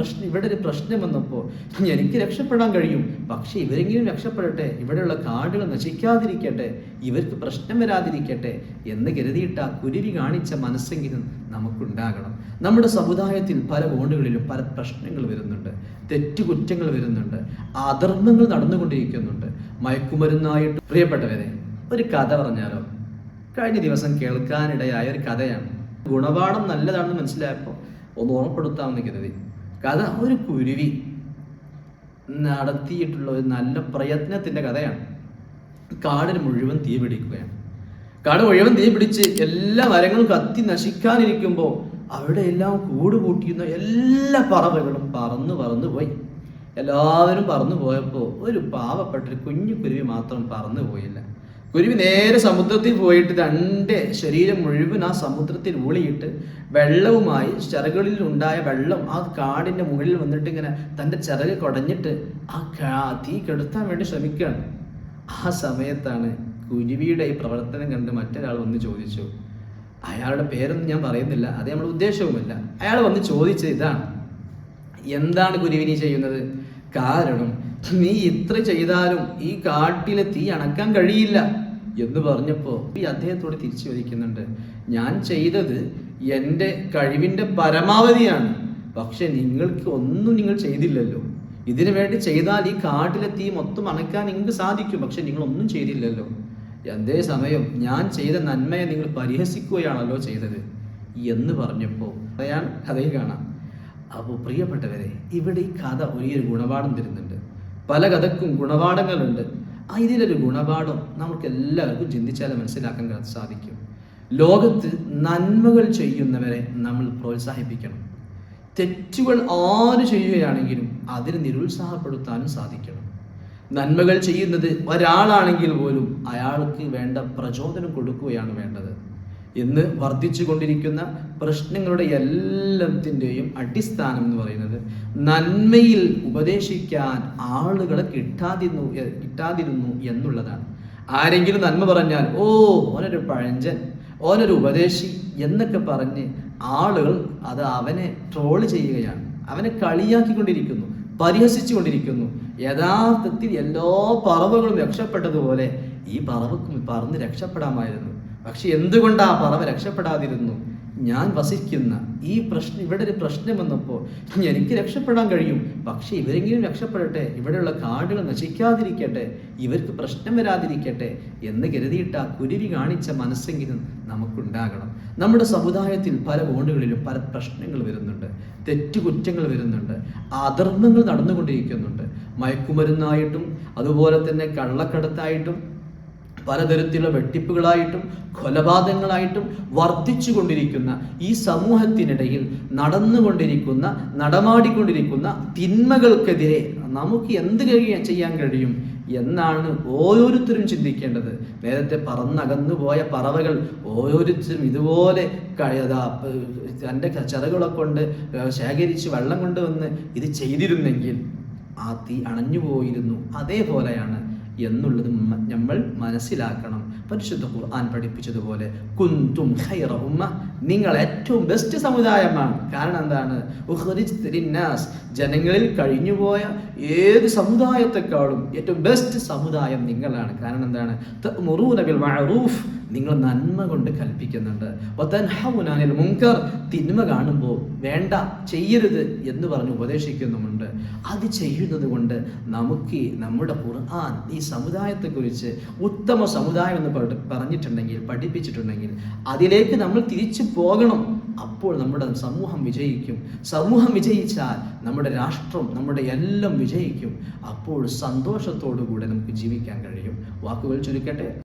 പ്രശ്നം ഇവിടെ ഒരു പ്രശ്നം വന്നപ്പോൾ എനിക്ക് രക്ഷപ്പെടാൻ കഴിയും. പക്ഷേ ഇവരെങ്കിലും രക്ഷപ്പെടട്ടെ ഇവിടെയുള്ള കാടുകൾ നശിക്കാതിരിക്കട്ടെ ഇവർക്ക് പ്രശ്നം വരാതിരിക്കട്ടെ എന്ന് കരുതിയിട്ട് ആ കുരുവി കാണിച്ച മനസ്സെങ്കിലും നമുക്കുണ്ടാകണം. നമ്മുടെ സമുദായത്തിൽ പല കോണുകളിലും പല പ്രശ്നങ്ങൾ വരുന്നുണ്ട് തെറ്റുകുറ്റങ്ങൾ വരുന്നുണ്ട് അധർമ്മങ്ങൾ നടന്നുകൊണ്ടിരിക്കുന്നുണ്ട്. മയക്കുമരുന്നായിട്ട് പ്രിയപ്പെട്ടവരെ ഒരു കഥ പറഞ്ഞാലോ? കഴിഞ്ഞ ദിവസം കേൾക്കാനിടയായ ഒരു കഥയാണ്. ഗുണപാഠം നല്ലതാണെന്ന് മനസ്സിലായപ്പോൾ ഒന്ന് ഓർമ്മപ്പെടുത്താമെന്ന് കരുതി. കഥ ഒരു കുരുവി നടത്തിയിട്ടുള്ള ഒരു നല്ല പ്രയത്നത്തിന്റെ കഥയാണ്. കാടിന് മുഴുവൻ തീ പിടിക്കുകയാണ്. കാട് മുഴുവൻ തീ പിടിച്ച് എല്ലാ മരങ്ങളും കത്തി നശിക്കാനിരിക്കുമ്പോൾ അവിടെ എല്ലാം കൂട് കൂട്ടിയിരുന്ന എല്ലാ പറവകളും പറന്ന് പറന്ന് പോയി. എല്ലാവരും പറന്നു പോയപ്പോൾ ഒരു പാവപ്പെട്ട ഒരു കുഞ്ഞു കുരുവി മാത്രം പറന്നു പോയില്ല. കുരുവി നേരെ സമുദ്രത്തിൽ പോയിട്ട് തന്റെ ശരീരം മുഴുവൻ ആ സമുദ്രത്തിൽ ഊളിയിട്ട് വെള്ളവുമായി ചിറകളിൽ ഉണ്ടായ വെള്ളം ആ കാടിന്റെ മുകളിൽ വന്നിട്ട് ഇങ്ങനെ തന്റെ ചിറക് കുടഞ്ഞിട്ട് ആ തീ കെടുത്താൻ വേണ്ടി ശ്രമിക്കുകയാണ്. ആ സമയത്താണ് കുരുവിയുടെ ഈ പ്രവർത്തനം കണ്ട് മറ്റൊരാൾ വന്ന് ചോദിച്ചു. അയാളുടെ പേരൊന്നും ഞാൻ പറയുന്നില്ല അത് നമ്മുടെ ഉദ്ദേശവുമല്ല. അയാൾ വന്ന് ചോദിച്ചത് ഇതാണ്. എന്താണ് കുരുവിനി ചെയ്യുന്നത്? കാരണം നീ ഇത്ര ചെയ്താലും ഈ കാട്ടിലെ തീ അണക്കാൻ കഴിയില്ല. എന്ന് പറഞ്ഞപ്പോൾ ഈ അദ്ദേഹത്തോട് തിരിച്ചു ചോദിക്കുന്നുണ്ട്. ഞാൻ ചെയ്തത് എന്റെ കഴിവിന്റെ പരമാവധിയാണ്. പക്ഷെ നിങ്ങൾക്ക് ഒന്നും നിങ്ങൾ ചെയ്തില്ലല്ലോ. ഇതിനു വേണ്ടി ചെയ്താൽ ഈ കാട്ടിലെ തീ മൊത്തം അണക്കാൻ നിങ്ങൾക്ക് സാധിക്കും. പക്ഷെ നിങ്ങൾ ഒന്നും ചെയ്തില്ലല്ലോ. അതേ സമയം? ഞാൻ ചെയ്ത നന്മയെ നിങ്ങൾ പരിഹസിക്കുകയാണല്ലോ ചെയ്തത്. എന്ന് പറഞ്ഞപ്പോൾ അതാണ് കഥയിൽ കാണാം. അപ്പോൾ പ്രിയപ്പെട്ടവരെ ഇവിടെ ഈ കഥ വലിയൊരു ഗുണപാഠം തരുന്നുണ്ട്. പല കഥക്കും ഗുണപാഠങ്ങളുണ്ട്. ആ ഇതിലൊരു ഗുണപാഠം നമുക്ക് എല്ലാവർക്കും ചിന്തിച്ചാൽ മനസ്സിലാക്കാൻ സാധിക്കും. ലോകത്ത് നന്മകൾ ചെയ്യുന്നവരെ നമ്മൾ പ്രോത്സാഹിപ്പിക്കണം. തെറ്റുകൾ ആര് ചെയ്യുകയാണെങ്കിലും അതിന് നിരുത്സാഹപ്പെടുത്താനും സാധിക്കണം. നന്മകൾ ചെയ്യുന്നത് ഒരാളാണെങ്കിൽ പോലും അയാൾക്ക് വേണ്ട പ്രചോദനം കൊടുക്കുകയാണ് വേണ്ടത്. ഇന്ന് വർദ്ധിച്ചു കൊണ്ടിരിക്കുന്ന പ്രശ്നങ്ങളുടെ എല്ലാത്തിന്റെയും അടിസ്ഥാനം എന്ന് പറയുന്നത് നന്മയിൽ ഉപദേശിക്കാൻ ആളുകളെ കിട്ടാതിരുന്നു കിട്ടാതിരുന്നു എന്നുള്ളതാണ്. ആരെങ്കിലും നന്മ പറഞ്ഞാൽ ഓ ഓനൊരു പഴഞ്ചൻ ഓനൊരു ഉപദേശി എന്നൊക്കെ പറഞ്ഞ് ആളുകൾ അത് അവനെ ട്രോൾ ചെയ്യുകയാണ്. അവനെ കളിയാക്കിക്കൊണ്ടിരിക്കുന്നു പരിഹസിച്ചുകൊണ്ടിരിക്കുന്നു. യഥാർത്ഥത്തിൽ എല്ലാ പറവുകളും രക്ഷപ്പെട്ടതുപോലെ ഈ പറവക്കും പറന്ന് രക്ഷപ്പെടാമായിരുന്നു. പക്ഷെ എന്തുകൊണ്ട് ആ പറവ രക്ഷപ്പെടാതിരുന്നു? ഞാൻ വസിക്കുന്ന ഈ പ്രശ്നം ഇവിടെ ഒരു പ്രശ്നം വന്നപ്പോൾ എനിക്ക് രക്ഷപ്പെടാൻ കഴിയും. പക്ഷെ ഇവരെങ്കിലും രക്ഷപ്പെടട്ടെ ഇവിടെയുള്ള കാടുകൾ നശിക്കാതിരിക്കട്ടെ ഇവർക്ക് പ്രശ്നം വരാതിരിക്കട്ടെ എന്ന് കരുതിയിട്ട് ആ കുരുവി കാണിച്ച മനസ്സെങ്കിലും നമുക്കുണ്ടാകണം. നമ്മുടെ സമുദായത്തിൽ പല കോണുകളിലും പല പ്രശ്നങ്ങൾ വരുന്നുണ്ട് തെറ്റുകുറ്റങ്ങൾ വരുന്നുണ്ട് അധർമ്മങ്ങൾ നടന്നുകൊണ്ടിരിക്കുന്നുണ്ട്. മയക്കുമരുന്നായിട്ടും അതുപോലെ തന്നെ കള്ളക്കടത്തായിട്ടും പലതരത്തിലുള്ള വെട്ടിപ്പുകളായിട്ടും കൊലപാതകങ്ങളായിട്ടും വർദ്ധിച്ചു കൊണ്ടിരിക്കുന്ന ഈ സമൂഹത്തിനിടയിൽ നടന്നുകൊണ്ടിരിക്കുന്ന നടമാടിക്കൊണ്ടിരിക്കുന്ന തിന്മകൾക്കെതിരെ നമുക്ക് എന്ത് കഴിയാൻ ചെയ്യാൻ കഴിയും എന്നാണ് ഓരോരുത്തരും ചിന്തിക്കേണ്ടത്. നേരത്തെ പറന്നകന്നു പോയ പറവകൾ ഓരോരുത്തരും ഇതുപോലെ തന്റെ ചിറകുകളെ കൊണ്ട് ശേഖരിച്ച് വെള്ളം കൊണ്ടുവന്ന് ഇത് ചെയ്തിരുന്നെങ്കിൽ ആ തീ അണഞ്ഞു പോയിരുന്നു അതേപോലെയാണ് എന്നുള്ളത് നമ്മൾ മനസ്സിലാക്കണം. പരിശുദ്ധ ഖുർആൻ പഠിപ്പിച്ചതുപോലെ കുന്തും ഖൈറ ഉമ്മ നിങ്ങൾ ഏറ്റവും ബെസ്റ്റ് സമുദായമാണ് കാരണം എന്താണ്? ലിന്നാസ് ജനങ്ങളിൽ കഴിഞ്ഞുപോയ ഏത് സമുദായത്തെക്കാളും ഏറ്റവും ബെസ്റ്റ് സമുദായം നിങ്ങളാണ്. കാരണം എന്താണ്? ബിൽ മഅറൂഫ് നിങ്ങൾ നന്മ കൊണ്ട് കൽപ്പിക്കുന്നുണ്ട്. വതൻഹൗന മുങ്കർ തിന്മ കാണുമ്പോൾ വേണ്ട ചെയ്യരുത് എന്ന് പറഞ്ഞ് ഉപദേശിക്കുന്നുമുണ്ട്. അത് ചെയ്യുന്നത് കൊണ്ട് നമുക്ക് നമ്മുടെ ഖുർആൻ ഈ സമുദായത്തെക്കുറിച്ച് ഉത്തമ സമുദായം എന്ന് പറഞ്ഞിട്ടുണ്ടെങ്കിൽ പഠിപ്പിച്ചിട്ടുണ്ടെങ്കിൽ അതിലേക്ക് നമ്മൾ തിരിച്ചു പോകണം. അപ്പോൾ നമ്മുടെ സമൂഹം വിജയിക്കും. സമൂഹം വിജയിച്ചാൽ നമ്മുടെ രാഷ്ട്രം നമ്മുടെ എല്ലാം വിജയിക്കും. അപ്പോൾ സന്തോഷത്തോടു കൂടെ നമുക്ക് ജീവിക്കാൻ കഴിയും. വാക്കുകൾ ചുരുക്കട്ടെ.